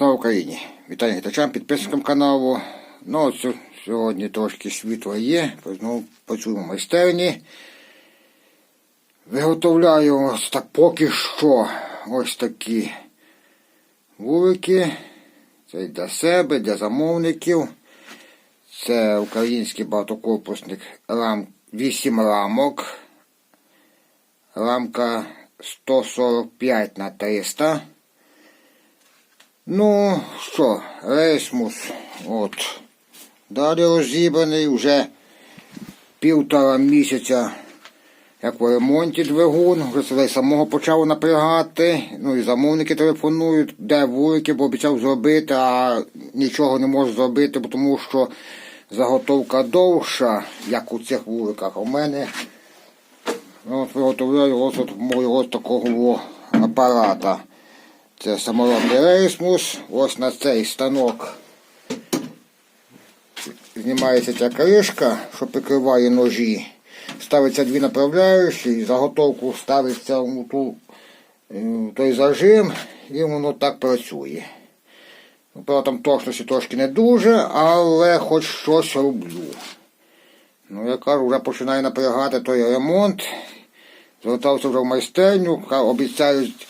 Слава Україні! Вітаю глядачам, підписникам каналу. Ну, сьогодні трошки світло є, знову працюємо в майстерні. Виготовляю ось так поки що ось такі вулики. Це для себе, для замовників. Це український багатокорпусник рам, 8 рамок. Рамка 145 на 300. Ну, що, рейсмус, от. Далі розібраний вже півтора місяця, як в ремонті двигун, вже самого почав напрягати. Ну і замовники телефонують, де вулики, бо обіцяв зробити, а нічого не можу зробити, тому що заготовка довша, як у цих вуликах. У мене ну, от виготовляю ось ось такого апарата. Це саморобний рейсмус. Ось на цей станок знімається ця кришка, що прикриває ножі. Ставиться дві направляючі, заготовку ставиться у ту, е, той зажим і воно так працює. Ну, Правда, там точності трошки не дуже, але хоч щось роблю. Ну, я кажу, вже починає напрягати той ремонт. Звертався вже в майстерню, обіцяють,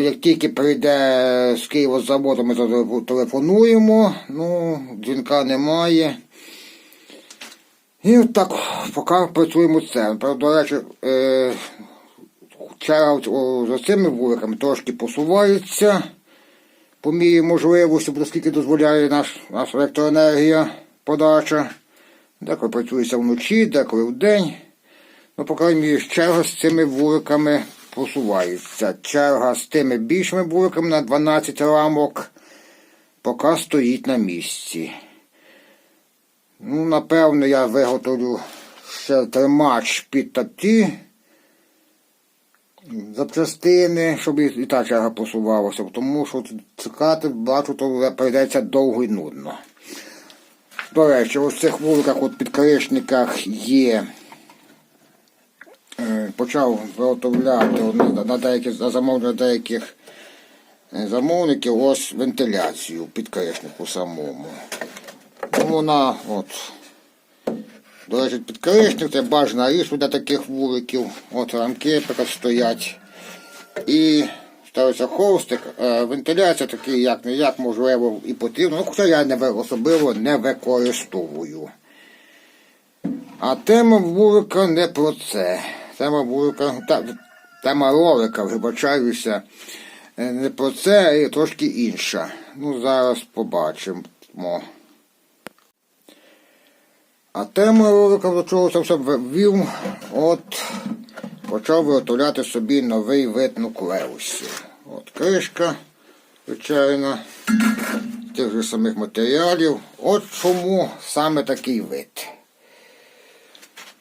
як тільки прийде з Києва з заводу, ми зателефонуємо. Ну, дзвінка немає. І так поки працюємо це. Правда, До речі, е, черга за цими вуликами трошки посувається по мірі можливості, наскільки дозволяє наш, наша електроенергія подача. Деколи працюється вночі, деколи вдень. Ну, по крайній мірі, черга з цими вуликами просувається. Черга з тими більшими вуликами на 12 рамок поки стоїть на місці. Ну, напевно, я виготовлю ще тримач під такі запчастини, щоб і, та черга посувалася, тому що чекати, бачу, то прийдеться довго і нудно. До речі, ось в цих вуликах, от підкришниках є. Е, Почав виготовляти на- деяких замовлення деяких е, замовників ось вентиляцію підкришнику самому. Ну, вона от. До речі, підкришник це бажана річ для таких вуликів. От рамки стоять. І ставиться холстик, е, вентиляція такий, як не як можливо і потрібно. Ну, хоча я не особливо не використовую. А тема вулика не про це. Тема вулика, тема ролика, вибачаюся, е, не про це, а трошки інша. Ну, зараз побачимо. А тема ролика до чого це все ввів, от почав виготовляти собі новий вид нуклеусів. От кришка, звичайно, тих же самих матеріалів. От чому саме такий вид.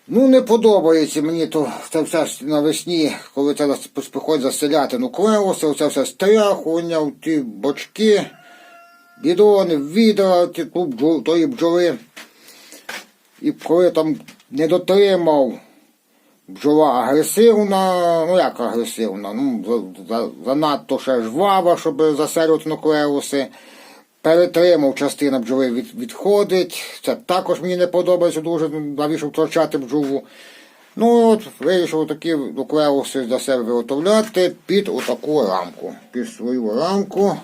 Ну, не подобається мені то це все ж навесні, коли це приходить заселяти нуклеуси, це все стряхування, ті бочки, бідони, відра, ті, бджол- тої бджоли. І коли там не дотримав бджола агресивна, ну як агресивна, ну за- за- занадто ще жвава, щоб заселювати нуклеуси. Перетримав частина бджоли від, відходить. Це також мені не подобається дуже, навіщо втрачати бджолу. Ну от вирішив такі нуклеуси для себе виготовляти під отаку рамку. Під свою рамку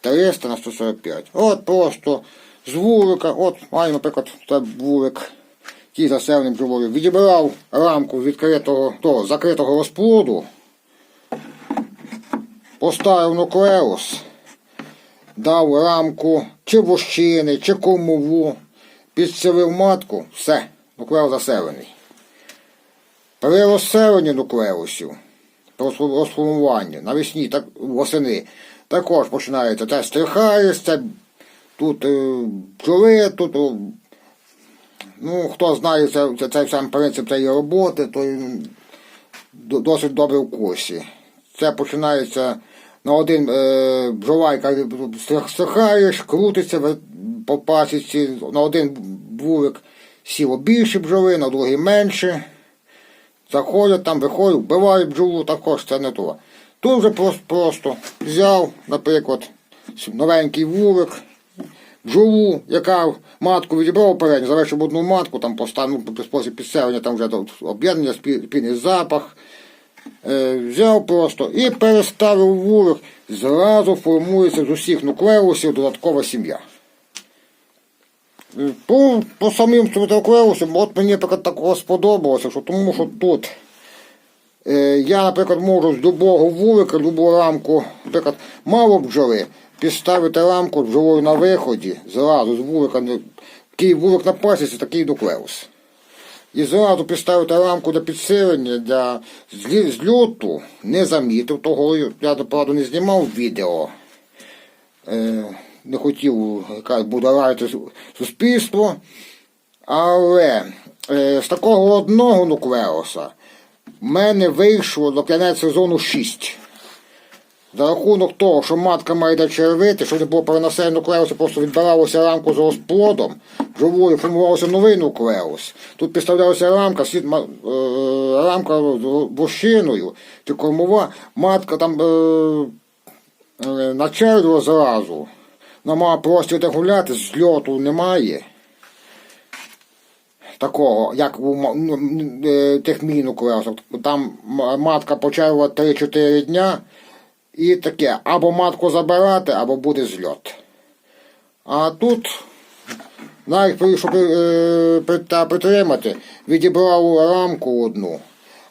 300 на 145. От просто з вулика, от маємо, наприклад, це вулик, ті заселені бджолою. Відібрав рамку з відкритого, того, закритого розплоду, поставив нуклеус, дав рамку чи вощини, чи кормову, підселив матку, все, нуклеус заселений. При розселенні нуклеусів, при розфо- розформуванні навесні, так, восени, також починається те стрихаєш, це тут е, бджоли, тут ну, хто знає це, це, цей сам принцип цієї роботи, то досить добре в курсі. Це починається на один е, бджола, стрихаєш, крутиться по пасіці, на один вулик сіло більше бджоли, на другий менше. Заходять там, виходять, вбивають бджолу, також це не то. Тут вже просто, просто взяв, наприклад, новенький вулик, бджолу, яка матку відібрав передню, залишив одну матку, там поставив ну, спосіб підселення, там вже об'єднання, спі- спільний запах. Е, взяв просто і переставив вулик, зразу формується з усіх нуклеусів додаткова сім'я. Е, По, по самим нуклеусам, от мені наприклад, такого сподобалося, що тому що тут е, я, наприклад, можу з любого вулика, любу рамку, наприклад, мало бджоли, підставити рамку бджолою на виході, зразу з вулика, який вулик на пасіці, такий нуклеус. І зразу підставити рамку для підсилення, для зльоту, не замітив того, я правда не знімав відео. Е, не хотів яка буде суспільство. Але е, з такого одного нуклеуса в мене вийшло до кінець сезону 6. За рахунок того, що матка має де червити, щоб не було перенесення нуклеусу, просто відбиралося рамку з розплодом, живою формувався новий нуклеус. Тут підставлялася рамка, слід, е, рамка вощиною, чи кормова, матка там е, е, начервила зразу. Вона мала простір де гуляти, зльоту немає. Такого, як у ну, е, тих нуклеусах. Там матка почервила 3-4 дня. І таке, або матку забирати, або буде зльот. А тут, навіть е, при- притримати, відібрав рамку одну,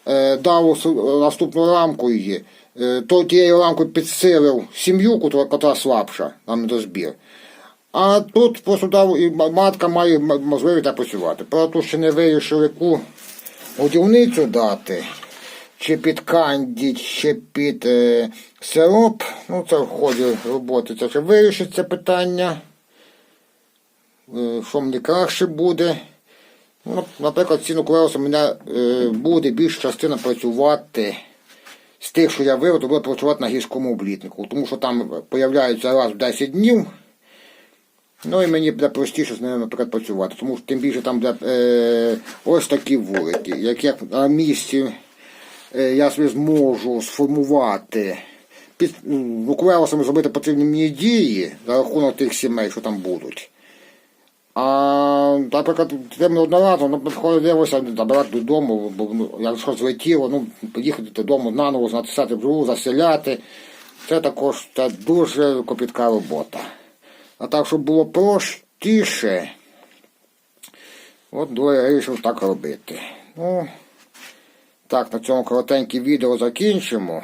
е, дав наступну рамку її, е, то тією рамкою підсилив сім'ю, котра слабша, нам до збір. А тут просто дав, і матка має можливість працювати. Правда, тут ще не вирішив, яку годівницю дати чи під кандід, чи під е, сироп. Ну, це в ході роботи. Це ще вирішить це питання. Е, що мені краще буде. Ну, наприклад, ці нуклеуси у мене е, буде більша частина працювати з тих, що я виведу, буде працювати на гірському облітнику. Тому що там появляються раз в 10 днів. Ну і мені буде простіше з ними, наприклад, працювати. Тому що тим більше там буде е, ось такі вулики. Як я на місці я собі зможу сформувати під нуклеусами зробити потрібні мені дії за рахунок тих сімей, що там будуть. А, наприклад, тим одноразово, ну, приходилося забирати додому, бо ну, якщо злетіло, ну, поїхати додому наново, натисати бджолу, заселяти. Це також це дуже копітка робота. А так, щоб було простіше, от двоє вирішив так робити. Ну, так, на цьому коротеньке відео закінчимо.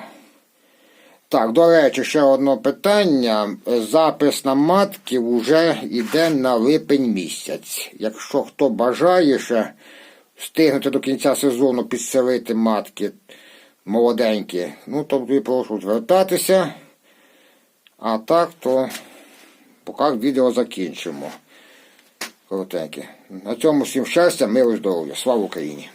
Так, до речі, ще одне питання. Запис на матки вже йде на липень місяць. Якщо хто бажає ще встигнути до кінця сезону підселити матки молоденькі, ну то тоді прошу звертатися. А так, то поки відео закінчимо. Коротеньке. На цьому всім щастя, миру здоров'я. Слава Україні!